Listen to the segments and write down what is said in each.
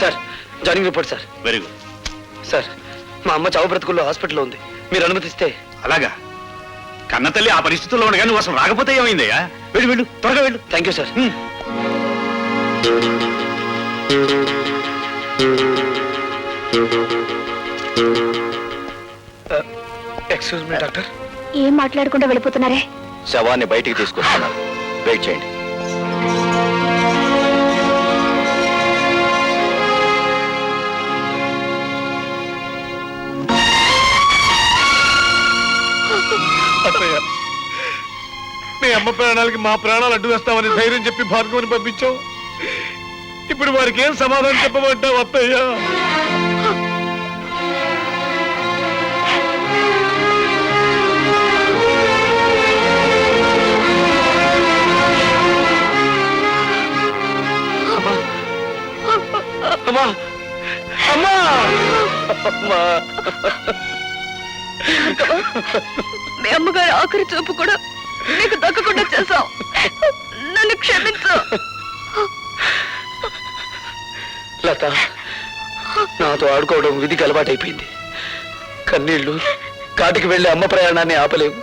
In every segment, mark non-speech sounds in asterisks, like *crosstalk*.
Sir joining report sir. Very good. Sir మా అమ్మ చావు బ్రతుకుల్లో హాస్పిటల్లో ఉంది. మీరు అనుమతిస్తే. అలాగా? కన్న తల్లి ఆ పరిస్థితుల్లో ఉండగా నువ్వు అసలు రాకపోతే ఏమైందయ్యా? వెళ్ళు వెళ్ళు త్వరగా వెళ్ళు. Thank you sir. Excuse me doctor ఏం మాట్లాడకుండా వెళ్ళిపోతున్నారే? శవాన్ని బయటికి తీసుకొస్తున్నాను వెయిట్ చేయండి. మీ అమ్మ ప్రాణాలకి మా ప్రాణాలు అడ్డు వేస్తామని ధైర్యం చెప్పి భార్గవుని పంపించావు. ఇప్పుడు వారికి ఏం సమాధానం చెప్పమంటావు అత్తయ్యా? అమ్మా. అమ్మా. అమ్మా. మీ అమ్మగారి ఆఖరి చూపు కూడా నీకు చేశావు నన్ను క్షమించు. లత నాతో ఆడుకోవడం విధికి అలవాటైపోయింది. కన్నీళ్ళు కాటికి వెళ్ళే అమ్మ ప్రయాణాన్ని ఆపలేవు.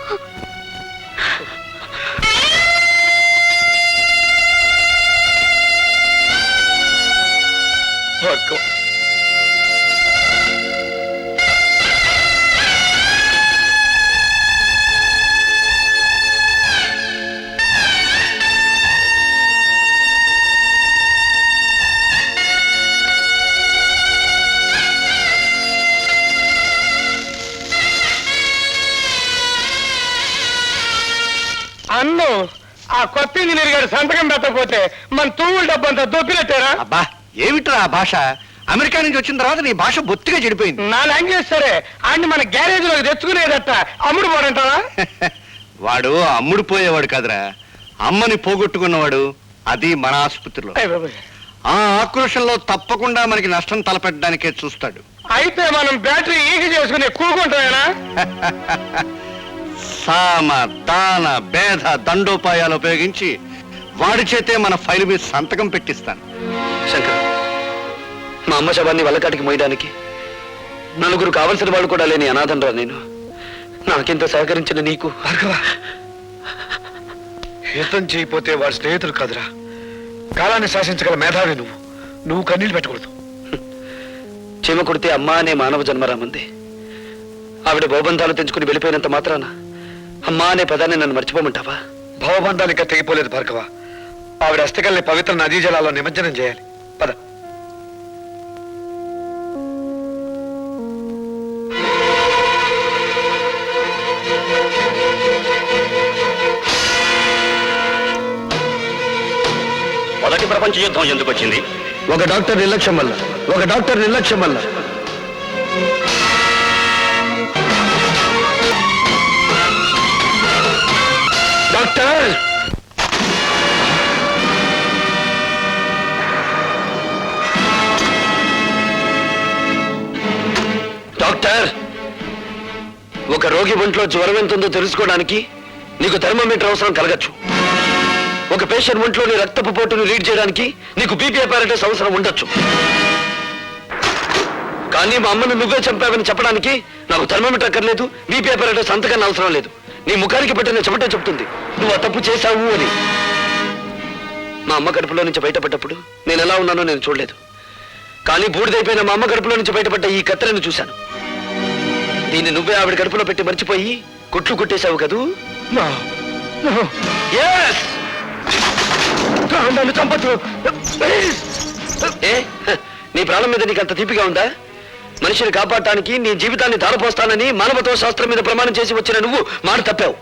భార్గవ్. అన్ను ఆ కొత్త ఇంజనీర్ గారు సంతకం పెట్టకపోతే మన తూముల డబ్బంతా దొప్పినట్టారా అబ్బా ఏమిట్రా ఆ భాష? అమెరికా నుంచి వచ్చిన తర్వాత నీ భాష బొత్తిగా చెడిపోయింది. నా లాంగ్వేజ్ సరే అన్ని మన గ్యారేజ్లోకి తెచ్చుకునేదట అమ్ముడు పోడంటావా? *laughs* వాడు అమ్ముడు పోయేవాడు కాదురా. అమ్మని పోగొట్టుకున్నవాడు అది మన ఆసుపత్రిలో. అయ్ బాబోయ్. ఆ ఆక్రోషంలో తప్పకుండా మనకి నష్టం తలపెట్టడానికే చూస్తాడు. అయితే మనం బ్యాటరీ ఈగ చేసుకుని కూకుంటామేనా *laughs* సామ దాన భేద దండోపాయాలు ఉపయోగించి వాడి చేతే మన ఫైల్ మీద సంతకం పెట్టిస్తాను. శంకర్ మా అమ్మ శవాన్ని వల్లకాటికి మోయడానికి నలుగురు కావలసిన వాళ్ళు కూడా లేని అనాథనరా నేను. నాకింత సహకరించిన నీకు భార్గవ యుద్ధం చేయపోతే వాడు స్నేహితుడు కాదురా. కాలాన్ని శాసించగల మేధావి నువ్వు. నువ్వు కన్నీళ్ళు పెట్టకూడదు. చీమ కొడితే అమ్మా అనే మానవ జన్మరామంది. ఆవిడ భవబంధాలు తెంచుకుని వెళ్ళిపోయినంత మాత్రాన అమ్మా అనే పదాన్ని నన్ను మర్చిపోమంటావా? భవబంధాలు ఇంకా తెగిపోలేదు భార్గవ. ఆవిడ అస్థికల్ని పవిత్ర నదీ జలాల్లో నిమజ్జనం చేయాలి. పద. మొదటి ప్రపంచ యుద్ధం ఎందుకు వచ్చింది? ఒక డాక్టర్ నిర్లక్ష్యం వల్ల ఒక డాక్టర్ నిర్లక్ష్యం వల్ల. రోగి ఒంట్లో జ్వరం ఎంత ఉందో తెలుసుకోవడానికి నీకు థర్మోమీటర్ అవసరం కలగచ్చు. ఒక పేషెంట్ ఒంట్లోని రక్తపు పోటును రీడ్ చేయడానికి నీకు బీపీ అపారటస్ అవసరం ఉండొచ్చు. కానీ మా అమ్మను నువ్వే చంపావని చెప్పడానికి నాకు థర్మోమీటర్ అక్కర్లేదు బీపీ అపారటస్ అంతకన్నా అవసరం లేదు. నీ ముఖానికి పెట్టిన చెమట చెప్తుంది నువ్వు ఆ తప్పు చేశావు అని. మా అమ్మ కడుపులో నుంచి బయటపడ్డప్పుడు నేను ఎలా ఉన్నానో నేను చూడలేదు. కానీ బూడిదైపోయిన మా అమ్మ కడుపులో నుంచి బయటపడ్డ ఈ కత్తెరను చూశాను. దీన్ని నువ్వే ఆవిడ కడుపులో పెట్టి మర్చిపోయి కుట్లు కుట్టేశావు కదూ! నన్ను! ఏ? నీ ప్రాణం మీద నీకు అంత తీపిగా ఉందా? మనిషిని కాపాడటానికి నీ జీవితాన్ని ధారపోస్తానని మానవత్వ శాస్త్రం మీద ప్రమాణం చేసి వచ్చిన నువ్వు మాట తప్పావు.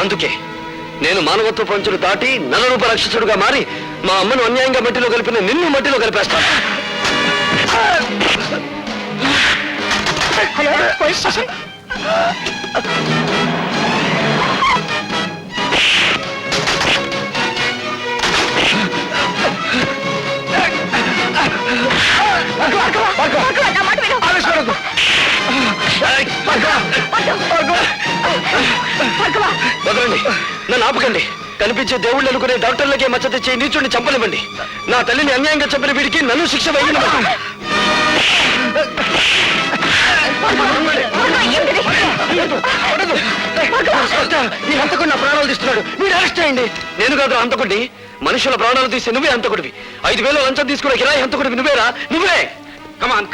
అందుకే నేను మానవత్వ పంచులు దాటి నలరూప రాక్షసుడుగా మారి మా అమ్మను అన్యాయంగా మట్టిలో కలిపిన నిన్ను మట్టిలో కలిపేస్తాను. వదలండి. నన్ను ఆపకండి. కనిపించే దేవుళ్ళు అనుకునే డాక్టర్లకే మచ్చ తెచ్చి నీచుడిని చంపనివ్వండి. నా తల్లిని అన్యాయంగా చంపిన వీడికి నన్ను శిక్ష వేయనివ్వండి ఈ హంతకుడు నా ప్రాణాలు తీస్తున్నాడు మీరు అరెస్ట్ చేయండి నేను కాదు హంతకుడిని మనుషుల ప్రాణాలు తీసి నువ్వే హంతకుడివి ఐదు వేలు లంచం తీసుకునే కిరాయి హంతకుడివి నువ్వేరా? నువ్వే. కమాన్